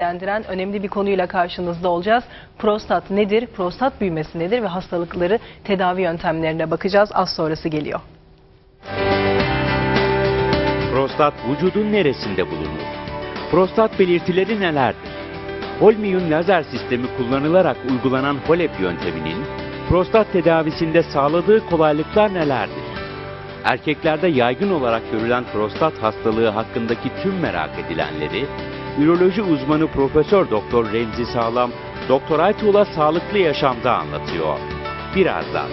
ilgilendiren önemli bir konuyla karşınızda olacağız. Prostat nedir, prostat büyümesi nedir ve hastalıkları tedavi yöntemlerine bakacağız. Az sonrası geliyor. Prostat vücudun neresinde bulunur? Prostat belirtileri nelerdir? Holmium lazer sistemi kullanılarak uygulanan HOLEP yönteminin prostat tedavisinde sağladığı kolaylıklar nelerdir? Erkeklerde yaygın olarak görülen prostat hastalığı hakkındaki tüm merak edilenleri üroloji uzmanı Profesör Doktor Remzi Sağlam Doktor Aytuğ'la sağlıklı yaşamda anlatıyor. Birazdan.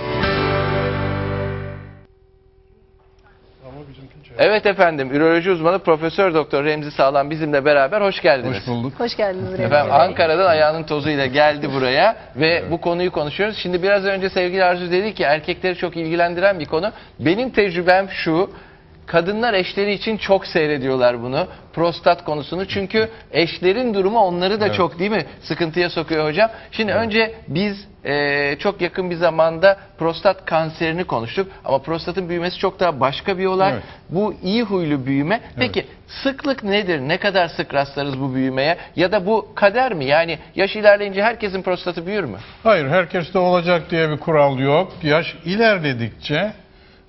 Evet efendim, üroloji uzmanı Profesör Doktor Remzi Sağlam bizimle beraber hoş geldiniz. Hoş bulduk. Hoş geldiniz Remzi Efendim. Ankara'dan ayağının tozuyla geldi buraya ve bu konuyu konuşuyoruz. Şimdi biraz önce sevgili Arzu dedi ki erkekleri çok ilgilendiren bir konu. Benim tecrübem şu. Kadınlar eşleri için çok seyrediyorlar bunu. Prostat konusunu. Çünkü eşlerin durumu onları da çok değil mi? Sıkıntıya sokuyor hocam. Şimdi önce biz eee, çok yakın bir zamanda prostat kanserini konuştuk. Ama prostatın büyümesi çok daha başka bir olay. Evet. Bu iyi huylu büyüme. Peki sıklık nedir? Ne kadar sık rastlarız bu büyümeye? Ya da bu kader mi? Yani yaş ilerleyince herkesin prostatı büyür mü? Hayır, herkeste olacak diye bir kural yok. Yaş ilerledikçe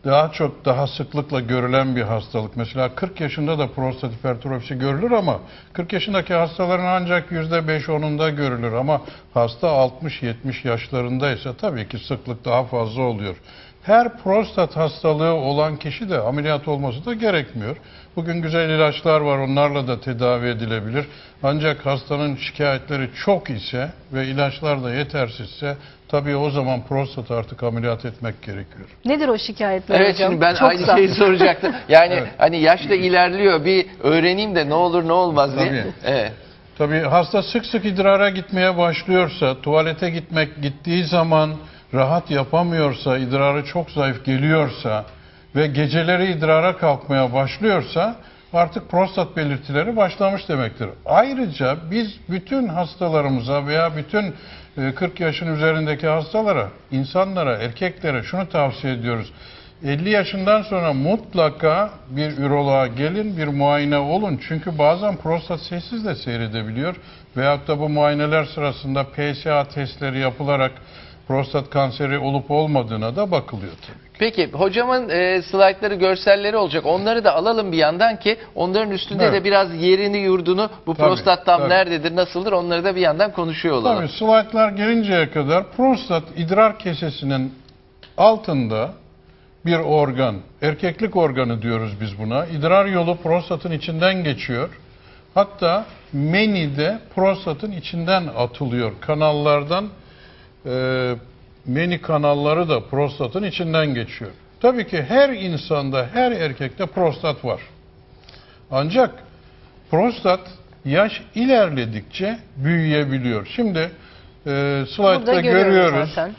daha çok daha sıklıkla görülen bir hastalık. Mesela 40 yaşında da prostat hipertrofisi görülür ama 40 yaşındaki hastaların ancak %5-10'unda görülür ama hasta 60-70 yaşlarındaysa tabii ki sıklık daha fazla oluyor. Her prostat hastalığı olan kişi de ameliyat olması da gerekmiyor. Bugün güzel ilaçlar var onlarla da tedavi edilebilir. Ancak hastanın şikayetleri çok ise ve ilaçlar da yetersizse tabii o zaman prostat artık ameliyat etmek gerekiyor. Nedir o şikayetler Evet hocam? şimdi ben Çok aynı şeyi soracaktım. Yani Evet. hani yaş da ilerliyor bir öğreneyim de ne olur ne olmaz diye. Tabii. Evet. Tabii hasta sık sık idrara gitmeye başlıyorsa, tuvalete gitmek gittiği zaman rahat yapamıyorsa, idrarı çok zayıf geliyorsa ve geceleri idrara kalkmaya başlıyorsa artık prostat belirtileri başlamış demektir. Ayrıca biz bütün hastalarımıza veya bütün e, 40 yaşın üzerindeki hastalara, insanlara, erkeklere şunu tavsiye ediyoruz. 50 yaşından sonra mutlaka bir üroloğa gelin, bir muayene olun. Çünkü bazen prostat sessiz de seyredebiliyor. Veyahut da bu muayeneler sırasında PSA testleri yapılarak prostat kanseri olup olmadığına da bakılıyor tabii. Peki hocamın e, slaytları, görselleri olacak. Onları da alalım bir yandan ki onların üstünde Evet. de biraz yerini, yurdunu, bu Tabii, prostat tam tabii. nerededir, nasıldır onları da bir yandan konuşuyor olalım. Tabii slaytlar gelinceye kadar prostat idrar kesesinin altında bir organ, erkeklik organı diyoruz biz buna. İdrar yolu prostatın içinden geçiyor. Hatta meni de prostatın içinden atılıyor. Kanallardan e, meni kanalları da prostatın içinden geçiyor. Tabii ki her insanda, her erkekte prostat var. Ancak prostat yaş ilerledikçe büyüyebiliyor. Şimdi e, slaytta Burada görüyoruz zaten.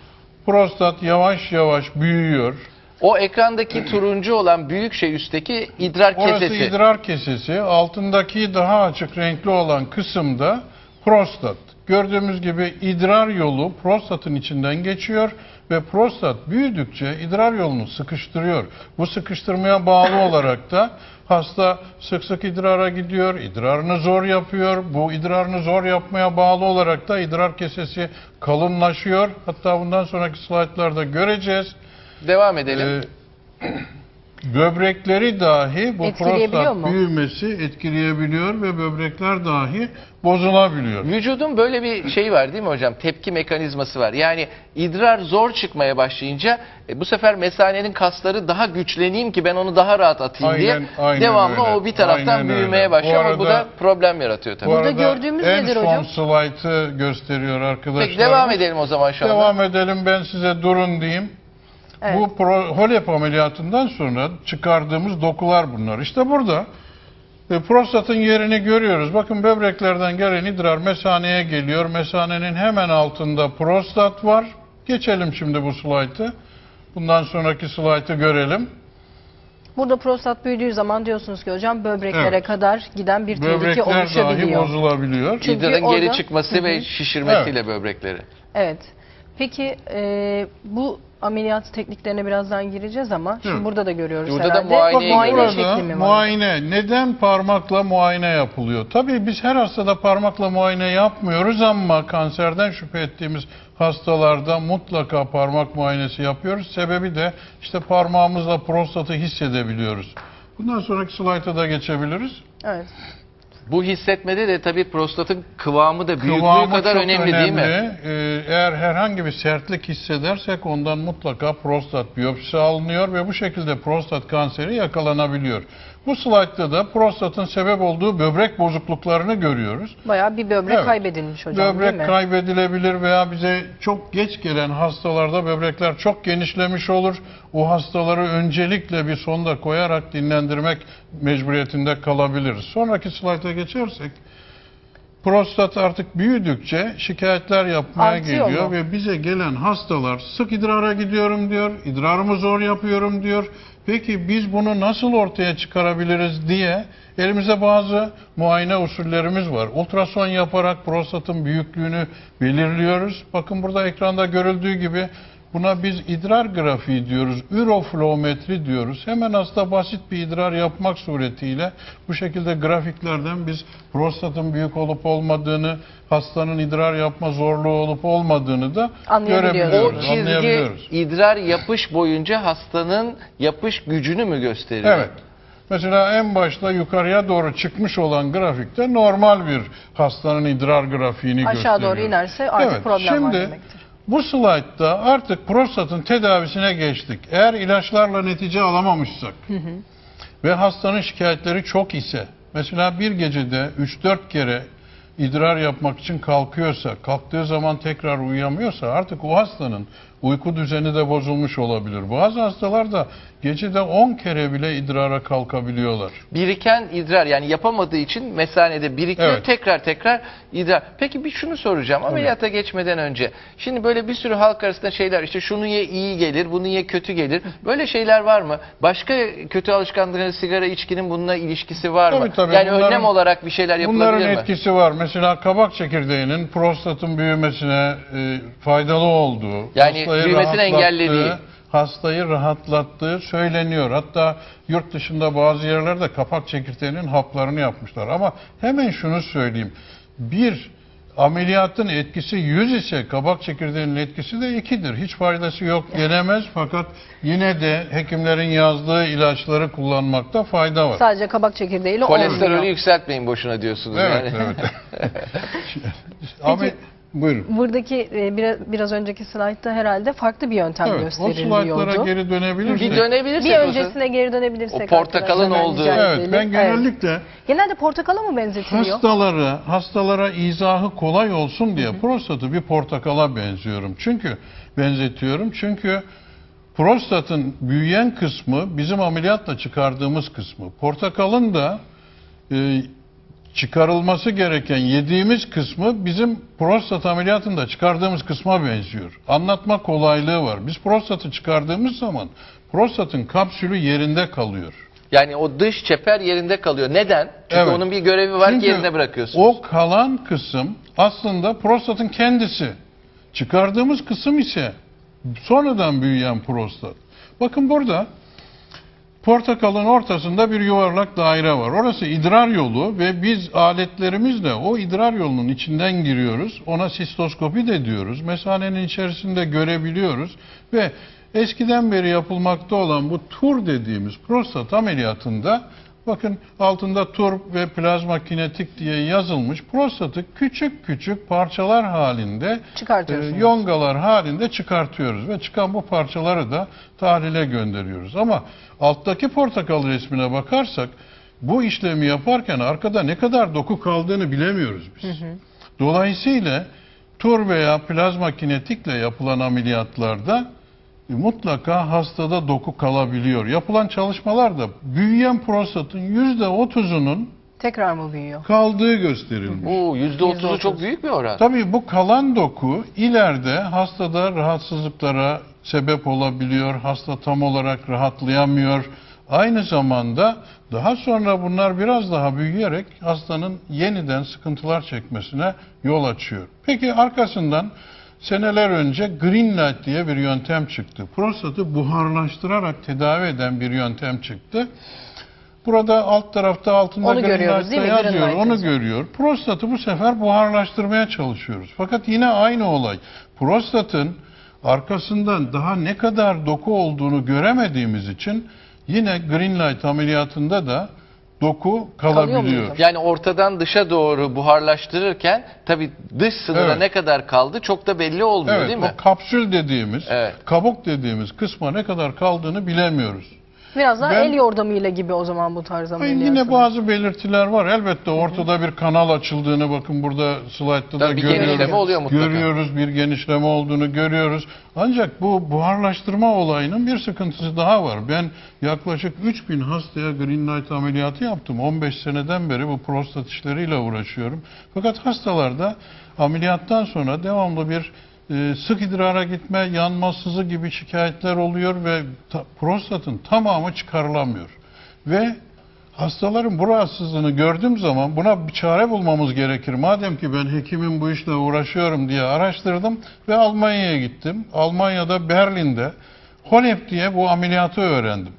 Prostat yavaş yavaş büyüyor. O ekrandaki turuncu olan büyük şey üstteki idrar Orası kesesi. idrar kesesi. Altındaki daha açık renkli olan kısımda prostat. Gördüğümüz gibi idrar yolu prostatın içinden geçiyor ve prostat büyüdükçe idrar yolunu sıkıştırıyor. Bu sıkıştırmaya bağlı olarak da hasta sık sık idrara gidiyor, idrarını zor yapıyor. Bu idrarını zor yapmaya bağlı olarak da idrar kesesi kalınlaşıyor. Hatta bundan sonraki slaytlarda göreceğiz. Devam edelim. Ee, böbrekleri dahi bu prostat mu? büyümesi etkileyebiliyor ve böbrekler dahi bozulabiliyor. Vücudun böyle bir şeyi var değil mi hocam? Tepki mekanizması var. Yani idrar zor çıkmaya başlayınca e, bu sefer mesanenin kasları daha güçleneyim ki ben onu daha rahat atayım diye Aynen- aynen devamlı öyle. o bir taraftan Aynen büyümeye öyle. başlıyor Bu ama bu arada- da problem yaratıyor tabii. Bu Burada arada gördüğümüz en nedir son hocam? slaytı gösteriyor arkadaşlar. Peki devam edelim o zaman şu anda. Devam edelim ben size durun diyeyim. Evet. Bu pro, HOLEP ameliyatından sonra çıkardığımız dokular bunlar. İşte burada e, prostatın yerini görüyoruz. Bakın böbreklerden gelen idrar mesaneye geliyor. Mesanenin hemen altında prostat var. Geçelim şimdi bu slaytı. Bundan sonraki slaytı görelim. Burada prostat büyüdüğü zaman diyorsunuz ki hocam böbreklere Evet. kadar giden bir tehlike Böbrekler dahi oluşabiliyor. bozulabiliyor. Çünkü İdrarın geri orada- çıkması ve şişirmesiyle böbrekleri. Evet. Peki e, bu ameliyat tekniklerine birazdan gireceğiz ama şimdi burada da görüyoruz Burada da herhalde. muayeneye muayene giriyoruz. şekli Burada mi var? muayene. Neden parmakla muayene yapılıyor? Tabii biz her hastada parmakla muayene yapmıyoruz ama kanserden şüphe ettiğimiz hastalarda mutlaka parmak muayenesi yapıyoruz. Sebebi de işte parmağımızla prostatı hissedebiliyoruz. Bundan sonraki slayta da geçebiliriz. Evet. Bu hissetmede de tabii prostatın kıvamı da büyüklüğü Kıvamı kadar çok önemli, değil mi? Ee, eğer herhangi bir sertlik hissedersek ondan mutlaka prostat biyopsisi alınıyor ve bu şekilde prostat kanseri yakalanabiliyor. Bu slaytta da prostatın sebep olduğu böbrek bozukluklarını görüyoruz. Bayağı bir böbrek Evet. kaybedilmiş hocam değil Böbrek mi? kaybedilebilir veya bize çok geç gelen hastalarda böbrekler çok genişlemiş olur. O hastaları öncelikle bir sonda koyarak dinlendirmek mecburiyetinde kalabiliriz. Sonraki slayta geçersek prostat artık büyüdükçe şikayetler yapmaya Artıyor geliyor mu? ve bize gelen hastalar sık idrara gidiyorum diyor, idrarımı zor yapıyorum diyor. Peki biz bunu nasıl ortaya çıkarabiliriz diye elimizde bazı muayene usullerimiz var. Ultrason yaparak prostatın büyüklüğünü belirliyoruz. Bakın burada ekranda görüldüğü gibi Buna biz idrar grafiği diyoruz, üroflometri diyoruz. Hemen hasta basit bir idrar yapmak suretiyle bu şekilde grafiklerden biz prostatın büyük olup olmadığını, hastanın idrar yapma zorluğu olup olmadığını da Anlayabiliyoruz. O görebiliyoruz, çizgi anlayabiliyoruz. idrar yapış boyunca hastanın yapış gücünü mü gösteriyor? Evet. Mesela en başta yukarıya doğru çıkmış olan grafikte normal bir hastanın idrar grafiğini Aşağı gösteriyor. doğru inerse artık Evet, problem var şimdi demektir. Bu slaytta artık prostatın tedavisine geçtik. Eğer ilaçlarla netice alamamışsak ve hastanın şikayetleri çok ise, mesela bir gecede 3-4 kere idrar yapmak için kalkıyorsa, kalktığı zaman tekrar uyuyamıyorsa artık o hastanın uyku düzeni de bozulmuş olabilir. Bazı hastalar da gecede 10 kere bile idrara kalkabiliyorlar. Biriken idrar yani yapamadığı için mesanede birikiyor Evet. tekrar tekrar idrar. Peki bir şunu soracağım ameliyata geçmeden önce. Şimdi böyle bir sürü halk arasında şeyler işte şunu ye iyi gelir bunu ye kötü gelir. Böyle şeyler var mı? Başka kötü alışkanlıkların sigara içkinin bununla ilişkisi var mı? Tabii, tabii. Yani Bunların- önlem olarak bir şeyler yapılabilir Bunların mi? etkisi var. Mesela kabak çekirdeğinin prostatın büyümesine e, faydalı olduğu, Yani büyümesini engellediği. hastayı rahatlattığı söyleniyor. Hatta yurt dışında bazı yerlerde kapak çekirdeğinin haplarını yapmışlar. Ama hemen şunu söyleyeyim. Bir ameliyatın etkisi 100 ise kabak çekirdeğinin etkisi de 2'dir. Hiç faydası yok denemez fakat yine de hekimlerin yazdığı ilaçları kullanmakta fayda var. Sadece kabak çekirdeğiyle Kolesterolü olmuyor. yükseltmeyin boşuna diyorsunuz Evet, yani. evet. Ama buyurun. Buradaki e, biraz, biraz önceki slaytta herhalde farklı bir yöntem Evet, o gösteriliyordu. slaytlara geri dönebilirsek. Bir dönebilirsek Bir o öncesine geri dönebilirsek. O portakalın olduğu- Evet, edelim. ben genellikle Genelde portakala mı benzetiliyor? hastalara, hastalara izahı kolay olsun diye prostatı bir portakala benziyorum. Çünkü benzetiyorum. Çünkü prostatın büyüyen kısmı bizim ameliyatla çıkardığımız kısmı. Portakalın da e, çıkarılması gereken yediğimiz kısmı bizim prostat ameliyatında çıkardığımız kısma benziyor. Anlatma kolaylığı var. Biz prostatı çıkardığımız zaman prostatın kapsülü yerinde kalıyor. Yani o dış çeper yerinde kalıyor. Neden? Çünkü Evet. onun bir görevi var ki Çünkü yerine bırakıyorsunuz. O kalan kısım aslında prostatın kendisi. Çıkardığımız kısım ise sonradan büyüyen prostat. Bakın burada portakalın ortasında bir yuvarlak daire var. Orası idrar yolu ve biz aletlerimizle o idrar yolunun içinden giriyoruz. Ona sistoskopi de diyoruz. Mesanenin içerisinde görebiliyoruz ve eskiden beri yapılmakta olan bu tur dediğimiz prostat ameliyatında bakın altında tur ve plazma kinetik diye yazılmış prostatı küçük küçük parçalar halinde e, yongalar halinde çıkartıyoruz ve çıkan bu parçaları da tahlile gönderiyoruz. Ama alttaki portakal resmine bakarsak bu işlemi yaparken arkada ne kadar doku kaldığını bilemiyoruz biz. Dolayısıyla tur veya plazma kinetikle yapılan ameliyatlarda mutlaka hastada doku kalabiliyor. Yapılan çalışmalarda büyüyen prostatın yüzde otuzunun Tekrar mı büyüyor? kaldığı gösterilmiş. Bu yüzde otuzu %30. çok büyük bir oran. Tabii bu kalan doku ileride hastada rahatsızlıklara sebep olabiliyor. Hasta tam olarak rahatlayamıyor. Aynı zamanda daha sonra bunlar biraz daha büyüyerek hastanın yeniden sıkıntılar çekmesine yol açıyor. Peki arkasından seneler önce Green Light diye bir yöntem çıktı. Prostatı buharlaştırarak tedavi eden bir yöntem çıktı. Burada alt tarafta altında Onu Green Light'ta? Green yazıyor. Light Onu görüyor. Prostatı bu sefer buharlaştırmaya çalışıyoruz. Fakat yine aynı olay. Prostatın arkasından daha ne kadar doku olduğunu göremediğimiz için yine Green Light ameliyatında da doku kalabiliyor. Yani ortadan dışa doğru buharlaştırırken tabii dış sınıra Evet. ne kadar kaldı çok da belli olmuyor Evet, değil mi? o kapsül dediğimiz, Evet. kabuk dediğimiz kısma ne kadar kaldığını bilemiyoruz. Biraz daha Ben- el yordamıyla gibi o zaman bu tarz ameliyatlar. yine bazı belirtiler var. Elbette ortada bir kanal açıldığını bakın burada slaytta da bir görüyoruz. genişleme oluyor mutlaka. Görüyoruz bir genişleme olduğunu görüyoruz. Ancak bu buharlaştırma olayının bir sıkıntısı daha var. Ben yaklaşık 3000 hastaya Green Light ameliyatı yaptım. 15 seneden beri bu prostat işleriyle uğraşıyorum. Fakat hastalarda ameliyattan sonra devamlı bir e, sık idrara gitme, yanma, sızı gibi şikayetler oluyor ve ta- prostatın tamamı çıkarılamıyor. Ve Hastaların bu rahatsızlığını gördüğüm zaman buna bir çare bulmamız gerekir. Madem ki ben hekimim bu işle uğraşıyorum diye araştırdım ve Almanya'ya gittim. Almanya'da Berlin'de HOLEP diye bu ameliyatı öğrendim.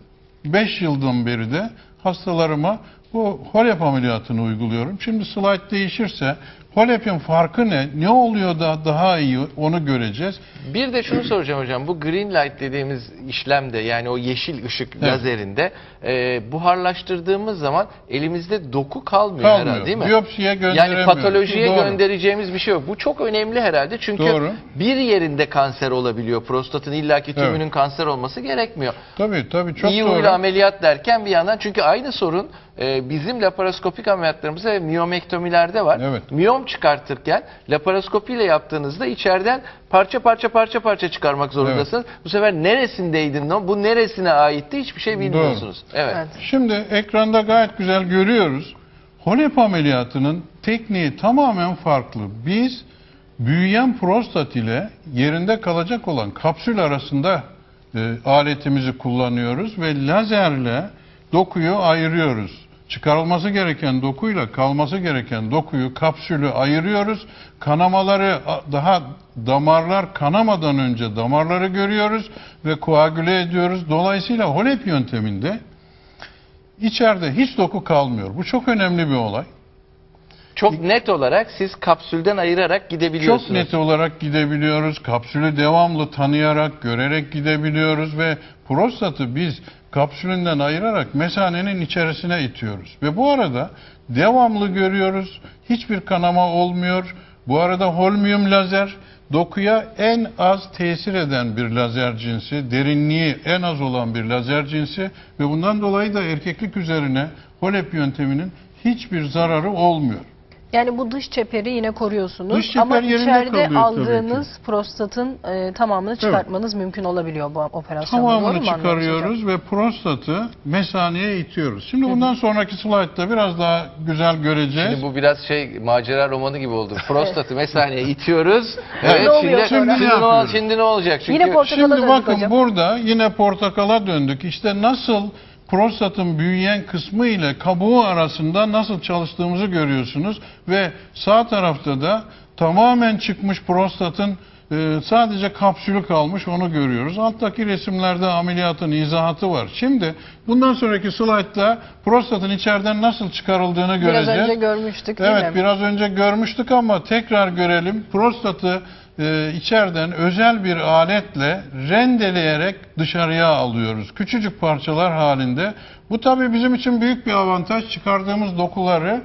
5 yıldan beri de hastalarıma bu HOLEP ameliyatını uyguluyorum. Şimdi slide değişirse HOLEP'in farkı ne? Ne oluyor da daha iyi onu göreceğiz. Bir de şunu soracağım hocam. Bu green light dediğimiz işlemde yani o yeşil ışık lazerinde e, buharlaştırdığımız zaman elimizde doku kalmıyor, herhalde Kalmıyor. değil mi? Biyopsiye Yani gönderemiyoruz. patolojiye Doğru. göndereceğimiz bir şey yok. Bu çok önemli herhalde çünkü Doğru. bir yerinde kanser olabiliyor. Prostatın illaki tümünün Evet. kanser olması gerekmiyor. Tabii tabii çok İyi doğru. huylu ameliyat derken bir yandan çünkü aynı sorun e, bizim laparoskopik ameliyatlarımızda ve miyomektomilerde var. Evet. Miyom çıkartırken laparoskopiyle yaptığınızda içeriden parça parça parça parça çıkarmak zorundasınız. Bu sefer neresindeydin? Bu neresine aitti? Hiçbir şey bilmiyorsunuz. Evet. Evet. Şimdi ekranda gayet güzel görüyoruz. HOLEP ameliyatının tekniği tamamen farklı. Biz büyüyen prostat ile yerinde kalacak olan kapsül arasında e, aletimizi kullanıyoruz ve lazerle dokuyu ayırıyoruz. Çıkarılması gereken dokuyla kalması gereken dokuyu, kapsülü ayırıyoruz. Kanamaları daha damarlar kanamadan önce damarları görüyoruz ve koagüle ediyoruz. Dolayısıyla HOLEP yönteminde içeride hiç doku kalmıyor. Bu çok önemli bir olay. Çok net olarak siz kapsülden ayırarak gidebiliyorsunuz. Çok net olarak gidebiliyoruz. Kapsülü devamlı tanıyarak, görerek gidebiliyoruz ve prostatı biz kapsülünden ayırarak mesanenin içerisine itiyoruz. Ve bu arada devamlı görüyoruz. Hiçbir kanama olmuyor. Bu arada holmium lazer dokuya en az tesir eden bir lazer cinsi, derinliği en az olan bir lazer cinsi ve bundan dolayı da erkeklik üzerine HOLEP yönteminin hiçbir zararı olmuyor. Yani bu dış çeperi yine koruyorsunuz Dış çeper ama yerinde içeride tabii aldığınız prostatın e, tamamını çıkartmanız mümkün olabiliyor bu operasyonda. Doğru Tamamını mu anladım çıkarıyoruz ve prostatı mesaneye itiyoruz. Şimdi bundan sonraki slaytta biraz daha güzel göreceğiz. Şimdi bu biraz şey macera romanı gibi oldu. Prostatı mesaneye itiyoruz. Evet, Ne oluyor şimdi, sonra? şimdi, Ne ne ol- yapıyoruz? şimdi ne olacak? Çünkü Yine portakala Şimdi döndük bakın hocam. burada yine portakala döndük. İşte nasıl prostatın büyüyen kısmı ile kabuğu arasında nasıl çalıştığımızı görüyorsunuz ve sağ tarafta da tamamen çıkmış prostatın e, sadece kapsülü kalmış onu görüyoruz. Alttaki resimlerde ameliyatın izahatı var. Şimdi bundan sonraki slaytta prostatın içeriden nasıl çıkarıldığını Biraz göreceğiz. önce görmüştük değil Evet mi? biraz önce görmüştük ama tekrar görelim. Prostatı e, içeriden özel bir aletle rendeleyerek dışarıya alıyoruz. Küçücük parçalar halinde. Bu tabii bizim için büyük bir avantaj. Çıkardığımız dokuları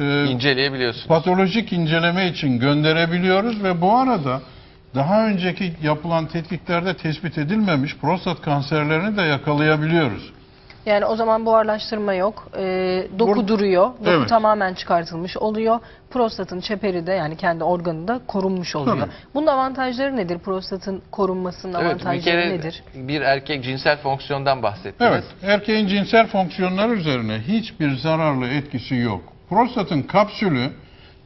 e, inceleyebiliyorsunuz. patolojik inceleme için gönderebiliyoruz ve bu arada daha önceki yapılan tetkiklerde tespit edilmemiş prostat kanserlerini de yakalayabiliyoruz. Yani o zaman buharlaştırma yok. E, doku Bur- duruyor. Doku Evet. tamamen çıkartılmış oluyor. Prostatın çeperi de yani kendi organı da korunmuş oluyor. Tabii. Bunun avantajları nedir? Prostatın korunmasının Evet, bir avantajları kere nedir? bir erkek cinsel fonksiyondan bahsettiniz. Evet, erkeğin cinsel fonksiyonları üzerine hiçbir zararlı etkisi yok. Prostatın kapsülü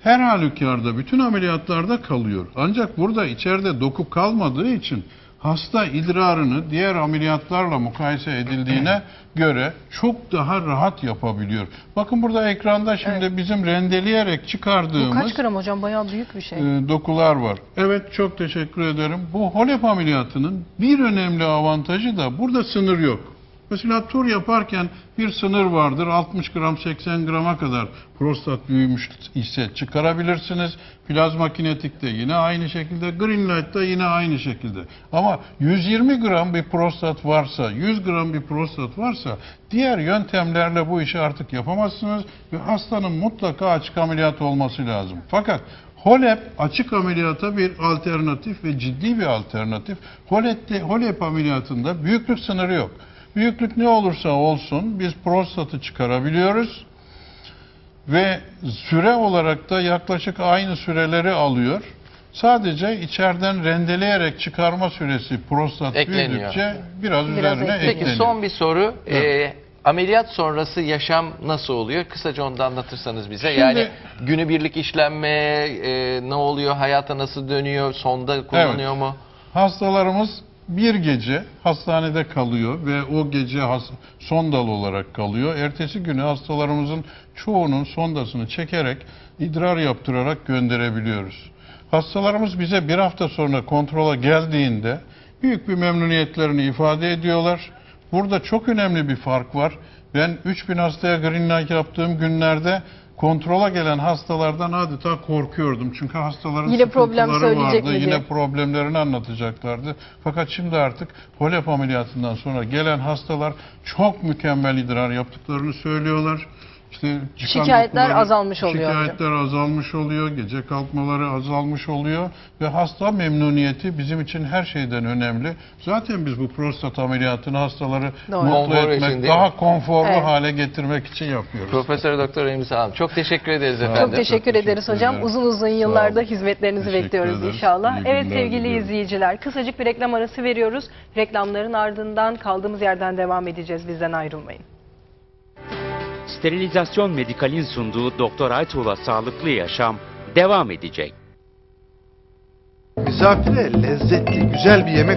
her halükarda bütün ameliyatlarda kalıyor. Ancak burada içeride doku kalmadığı için hasta idrarını diğer ameliyatlarla mukayese edildiğine göre çok daha rahat yapabiliyor. Bakın burada ekranda şimdi bizim rendeleyerek Bu çıkardığımız kaç gram hocam? Bayağı büyük bir şey. e, dokular var. Evet çok teşekkür ederim. Bu HOLEP ameliyatının bir önemli avantajı da burada sınır yok. Mesela tur yaparken bir sınır vardır. 60 gram 80 grama kadar prostat büyümüş ise çıkarabilirsiniz. Plazma kinetikte yine aynı şekilde. Green light'ta yine aynı şekilde. Ama 120 gram bir prostat varsa, 100 gram bir prostat varsa diğer yöntemlerle bu işi artık yapamazsınız ve hastanın mutlaka açık ameliyat olması lazım. Fakat HOLEP açık ameliyata bir alternatif ve ciddi bir alternatif. HOLEP ameliyatında büyüklük sınırı yok. Büyüklük ne olursa olsun biz prostatı çıkarabiliyoruz ve süre olarak da yaklaşık aynı süreleri alıyor. Sadece içeriden rendeleyerek çıkarma süresi prostat Ekleniyor. büyüdükçe biraz, Biraz üzerine ekleniyor. Peki ekleniyor. son bir soru. Ee, ameliyat sonrası yaşam nasıl oluyor? Kısaca onu da anlatırsanız bize. Şimdi- yani günübirlik işlenme e, ne oluyor? Hayata nasıl dönüyor? Sonda kullanıyor Evet. mu? Hastalarımız bir gece hastanede kalıyor ve o gece sondal olarak kalıyor. Ertesi günü hastalarımızın çoğunun sondasını çekerek idrar yaptırarak gönderebiliyoruz. Hastalarımız bize bir hafta sonra kontrola geldiğinde büyük bir memnuniyetlerini ifade ediyorlar. Burada çok önemli bir fark var. Ben 3000 hastaya green light yaptığım günlerde kontrola gelen hastalardan adeta korkuyordum. Çünkü hastaların Yine problem söyleyecek vardı. mi Yine problemlerini anlatacaklardı. Fakat şimdi artık HOLEP ameliyatından sonra gelen hastalar çok mükemmel idrar yaptıklarını söylüyorlar. İşte çıkan Şikayetler azalmış oluyor Şikayetler azalmış oluyor, gece kalkmaları azalmış oluyor ve hasta memnuniyeti bizim için her şeyden önemli. Zaten biz bu prostat ameliyatını hastaları Doğru. mutlu Konfor için etmek, mi? daha konforlu Evet. hale getirmek için yapıyoruz. Profesör Doktor Remzi Hanım çok teşekkür ederiz efendim. Çok teşekkür teşekkür ederiz hocam. ederim. Uzun uzun yıllarda hizmetlerinizi Teşekkür bekliyoruz ederiz. inşallah. İyi Evet sevgili diliyorum. izleyiciler, kısacık bir reklam arası veriyoruz. Reklamların ardından kaldığımız yerden devam edeceğiz. Bizden ayrılmayın. Sterilizasyon Medikal'in sunduğu Doktor Aytuğ'la Sağlıklı Yaşam devam edecek. Misafire lezzetli, güzel bir yemek